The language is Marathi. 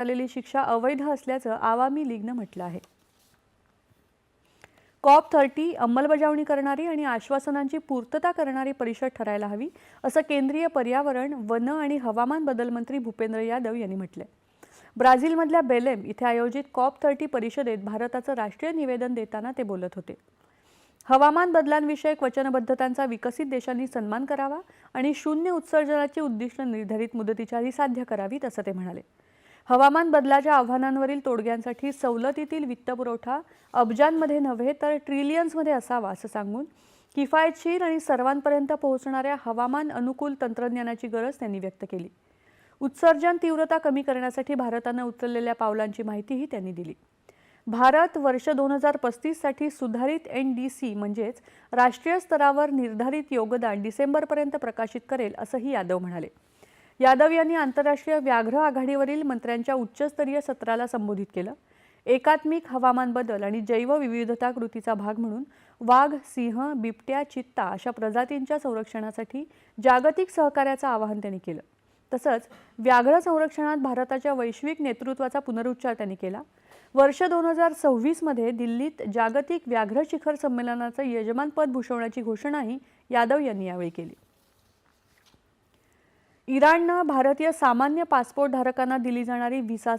झालेली शिक्षा अवैध असल्याचं आवामी लीगनं म्हटलं आहे. कॉप थर्टी अंमलबजावणी करणारी आणि आश्वासनांची पूर्तता करणारी परिषद ठरायला हवी असं केंद्रीय पर्यावरण वन आणि हवामान बदल मंत्री भूपेंद्र यादव यांनी म्हटलंय. ब्राझीलमधल्या बेलेम इथे आयोजित कॉप थर्टी परिषदेत भारताचं राष्ट्रीय निवेदन देताना ते बोलत होते. हवामान बदलांविषयक वचनबद्धतांचा विकसित देशांनी सन्मान करावा आणि शून्य उत्सर्जनाची उद्दिष्ट निर्धारित मुदतीच्या आधी साध्य करावीत असं ते म्हणाले. हवामान बदलाच्या आव्हानांवरील तोडग्यांसाठी सवलतीतील वित्तपुरवठा अब्जांमध्ये नव्हे तर ट्रिलियन्समध्ये असावा असं सांगून किफायतशीर आणि सर्वांपर्यंत पोहोचणाऱ्या हवामान अनुकूल तंत्रज्ञानाची गरज त्यांनी व्यक्त केली. उत्सर्जन तीव्रता कमी करण्यासाठी भारतानं उचललेल्या पावलांची माहितीही त्यांनी दिली. भारत वर्ष दोन हजार पस्तीससाठी सुधारित एन डी सी म्हणजेच राष्ट्रीय स्तरावर निर्धारित योगदान डिसेंबरपर्यंत प्रकाशित करेल असंही यादव म्हणाले. यादव यांनी आंतरराष्ट्रीय व्याघ्र आघाडीवरील मंत्र्यांच्या उच्चस्तरीय सत्राला संबोधित केलं. एकात्मिक हवामान बदल आणि जैवविविधता कृतीचा भाग म्हणून वाघ सिंह बिबट्या चित्ता अशा प्रजातींच्या संरक्षणासाठी जागतिक सहकार्याचं आवाहन त्यांनी केलं. तसंच व्याघ्र संरक्षणात भारताच्या वैश्विक नेतृत्वाचा पुनरुच्चार त्यांनी केला. वर्ष दोन हजार सव्वीसमध्ये दिल्लीत जागतिक व्याघ्र शिखर संमेलनाचं यजमानपद भूषवण्याची घोषणाही यादव यांनी यावेळी केली. इराणनं भारतीय सामान्य पासपोर्ट धारकांना दिली जाणारी व्हिसा